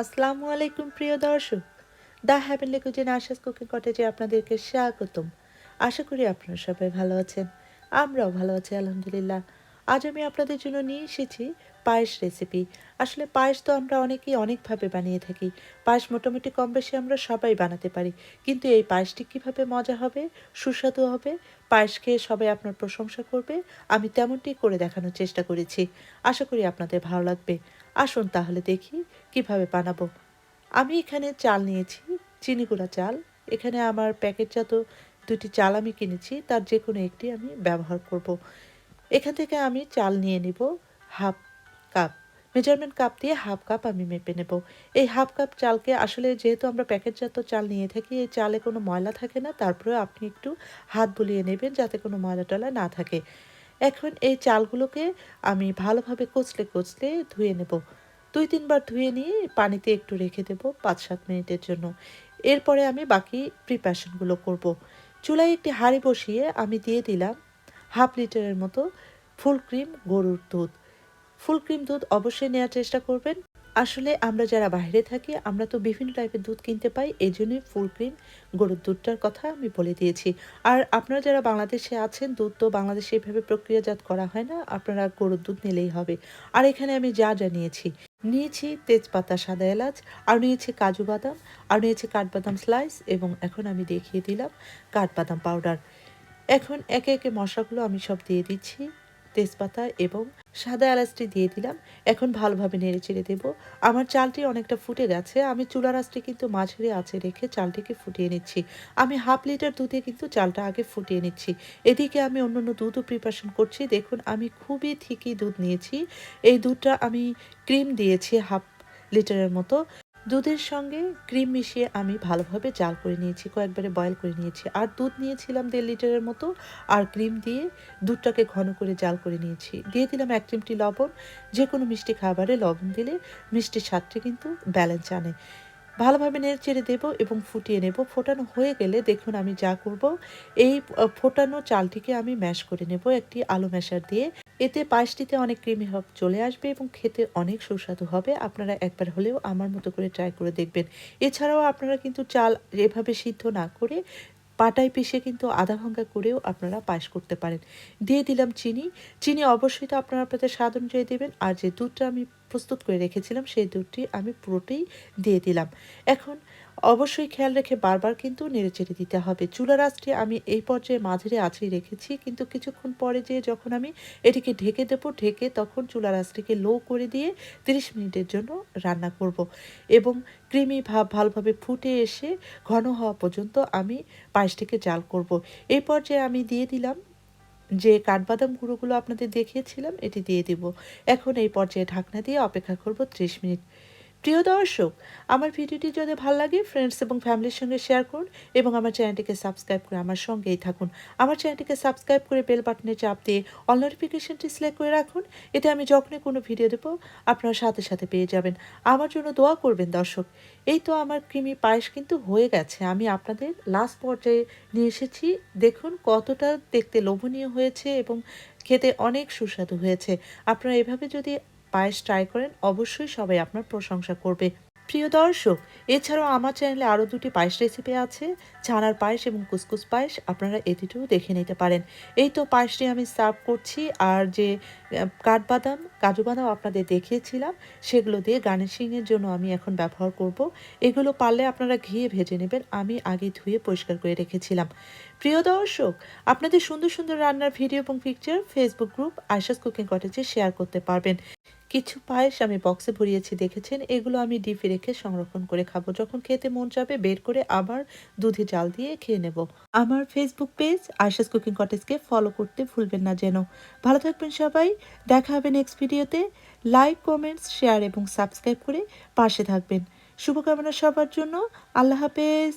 আসসালামু আলাইকুম, প্রিয় দর্শক। দ্য হ্যাপেন লেকুজেন আশাস কুকিং কটেজে আপনাদেরকে স্বাগতম। আশা করি আপনারা সবাই ভালো আছেন। আমরাও ভালো আছি, আলহামদুলিল্লাহ। আজ আমি আপনাদের জন্য নিয়ে এসেছি পায়েস রেসিপি। আসলে পায়েস তো আমরা অনেকেই অনেকভাবে বানিয়ে থাকি। পায়েস মোটামুটি কম বেশি আমরা সবাই বানাতে পারি। কিন্তু এই পায়েসটি কীভাবে মজা হবে, সুস্বাদু হবে, পায়েস খেয়ে সবাই আপনার প্রশংসা করবে, আমি তেমনটি করে দেখানোর চেষ্টা করেছি। আশা করি আপনাদের ভালো লাগবে। আসুন তাহলে দেখি কীভাবে বানাবো। আমি এখানে চাল নিয়েছি চিনি গুঁড়া চাল। এখানে আমার প্যাকেটজাত দুটি চাল আমি কিনেছি, তার যে কোনো একটি আমি ব্যবহার করব। এখান থেকে আমি চাল নিয়ে নিব হাফ কাপ। মেজারমেন্ট কাপ দিয়ে হাফ কাপ আমি মেপে নেব। এই হাফ কাপ চালকে আসলে যেহেতু আমরা প্যাকেটজাত চাল নিয়ে থাকি, এই চালে কোনো ময়লা থাকে না তারপরে আপনি একটু হাত বুলিয়ে নেবেন যাতে কোনো ময়লা টলা না থাকে। এখন এই চালগুলোকে আমি ভালোভাবে কচলে কচলে ধুয়ে নেব। দুই তিনবার ধুয়ে নিয়ে পানিতে একটু রেখে দেব পাঁচ সাত মিনিটের জন্য। এরপরে আমি বাকি প্রিপারেশনগুলো করব। চুলায় একটি হাঁড়ি বসিয়ে আমি দিয়ে দিলাম হাফ লিটারের মতো ফুল ক্রিম গরুর দুধ। ফুল ক্রিম দুধ অবশ্যই নেওয়ার চেষ্টা করবেন। আসলে আমরা যারা বাইরে থাকি, আমরা তো বিভিন্ন টাইপের দুধ কিনতে পাই, এই জন্যই ফুল ক্রিম গরুর দুধটার কথা আমি বলে দিয়েছি। আর আপনারা যারা বাংলাদেশে আছেন, দুধ তো বাংলাদেশে এইভাবে প্রক্রিয়াজাত করা হয় না, আপনারা গরুর দুধ নিলেই হবে। আর এখানে আমি যা যা নিয়েছি নিয়েছি তেজপাতা, সাদা এলাচ, আর নিয়েছি কাজু বাদাম, আর নিয়েছি কাঠবাদাম স্লাইস এবং এখন আমি দেখিয়ে দিলাম কাঠবাদাম পাউডার এখন একে একে মশলাগুলো আমি সব দিয়ে দিচ্ছি। তেজপাতা এবং সাদা এলাচটি দিয়ে দিলাম। এখন ভালোভাবে নেড়ে চেড়ে দেবো। আমার চালটি অনেকটা ফুটে গেছে। আমি চুলার আঁচটি কিন্তু মাঝারি আঁচে রেখে চালটিকে ফুটিয়ে নিচ্ছি। আমি হাফ লিটার দুধে কিন্তু চালটা আগে ফুটিয়ে নিচ্ছি। এদিকে আমি অন্য অন্য দুধও প্রিপারেশন করছি। দেখুন, আমি খুবই ঠিকই দুধ নিয়েছি। এই দুধটা আমি ক্রিম দিয়েছি হাফ লিটারের মতো। দুধের সঙ্গে ক্রিম মিশিয়ে আমি ভালোভাবে জাল করে নিয়েছি, কয়েকবারে বয়েল করে নিয়েছি। আর দুধ নিয়েছিলাম দেড় লিটারের মতো, আর ক্রিম দিয়ে দুধটাকে ঘন করে জাল করে নিয়েছি। দিয়ে দিলাম এক চিমটি লবণ যে কোনো মিষ্টি খাবারে লবণ দিলে মিষ্টির স্বাদটি কিন্তু ব্যালেন্স আনে। ভালোভাবে নেড়ে চেড়ে দেবো এবং ফুটিয়ে নেব। ফোটানো হয়ে গেলে দেখুন আমি যা করব, এই ফোটানো চালটিকে আমি ম্যাশ করে নেব একটি আলু ম্যাশার দিয়ে। এতে পায়েসটিতে অনেক ক্রিমি ভাব চলে আসবে এবং খেতে অনেক সুস্বাদু হবে। আপনারা একবার হলেও আমার মতো করে ট্রাই করে দেখবেন। এছাড়াও আপনারা কিন্তু চাল এভাবে সিদ্ধ না করে পাটায় পিষে কিন্তু আধা ভাঙ্গা করেও আপনারা পায়েস করতে পারেন। দিয়ে দিলাম চিনি। চিনি অবশ্যই তো আপনারা আপনাদের স্বাদ অনুযায়ী দেবেন। আর যে দুধটা আমি প্রস্তুত করে রেখেছিলাম, সেই দুধটি আমি পুরোটাই দিয়ে দিলাম। এখন অবশ্যই খেয়াল রেখে বারবার কিন্তু নেড়েচেড়ে দিতে হবে। চুলার আঁচটি আমি এই পর্যায়ে মাঝারি আঁচড়ে রেখেছি, কিন্তু কিছুক্ষণ পরে যেয়ে যখন আমি এটিকে ঢেকে দেবো, ঢেকে তখন চুলার আঁচটিকে লো করে দিয়ে 30 মিনিটের জন্য রান্না করব। এবং ক্রিমি ভাব ভালোভাবে ফুটে এসে ঘন হওয়া পর্যন্ত আমি পায়েসটিকে জাল করব। এই পর্যায়ে আমি দিয়ে দিলাম যে কাঠবাদাম গুঁড়োগুলো আপনাদের দেখিয়েছিলাম, এটি দিয়ে দিব। এখন এই পর্যায়ে ঢাকনা দিয়ে অপেক্ষা করব ত্রিশ মিনিট। প্রিয় দর্শক, আমার ভিডিওটি যদি ভালো লাগে ফ্রেন্ডস এবং ফ্যামিলির সঙ্গে শেয়ার করুন এবং আমার চ্যানেলটিকে সাবস্ক্রাইব করে আমার সঙ্গেই থাকুন। আমার চ্যানেলটিকে সাবস্ক্রাইব করে বেল বাটনে চাপ দিয়ে অল নোটিফিকেশনটি সিলেক্ট করে রাখুন। এতে আমি যখনই কোনো ভিডিও দেবো, আপনার সাথে সাথে পেয়ে যাবেন। আমার জন্য দোয়া করবেন দর্শক, এই তো আমার কৃমি পায়েস কিন্তু হয়ে গেছে। আমি আপনাদের লাস্ট পর্যায়ে নিয়ে এসেছি। দেখুন কতটা দেখতে লোভনীয় হয়েছে এবং খেতে অনেক সুস্বাদু হয়েছে। আপনারা এভাবে যদি পায়েস ট্রাই করেন, অবশ্যই সবাই আপনার প্রশংসা করবে। প্রিয় দর্শক, এছাড়াও আমার চ্যানেলে আরও দুটি পায়েস রেসিপি আছে, ছানার পায়েস এবং কুসকুস পায়েস, আপনারা এ দুটোও দেখে নিতে পারেন। এই তো পায়েসটি আমি সার্ভ করছি, আর যে কাঠবাদাম, কাজু বাদাম আপনাদের দেখিয়েছিলাম, সেগুলো দিয়ে গার্নিশিংয়ের জন্য আমি এখন ব্যবহার করব। এগুলো পারলে আপনারা ঘিয়ে ভেজে নেবেন, আমি আগে ধুয়ে পরিষ্কার করে রেখেছিলাম। প্রিয় দর্শক, আপনাদের সুন্দর সুন্দর রান্নার ভিডিও এবং পিকচার ফেসবুক গ্রুপ আয়সাস কুকিং কটেজে শেয়ার করতে পারবেন। কিছু পায়েস আমি বক্সে ভরিয়েছি, দেখেছেন? এগুলো আমি ডিপে রেখে সংরক্ষণ করে খাব। যখন খেতে মন যাবে বের করে আবার দুধে জাল দিয়ে খেয়ে নেব। আমার ফেসবুক পেজ আয়সাস কুকিং কটেজকে ফলো করতে ভুলবেন না যেন। ভালো থাকবেন সবাই। দেখা হবে নেক্সট ভিডিওতে লাইক কমেন্টস শেয়ার এবং সাবস্ক্রাইব করে পাশে থাকবেন। শুভকামনা সবার জন্য। আল্লাহ হাফেজ।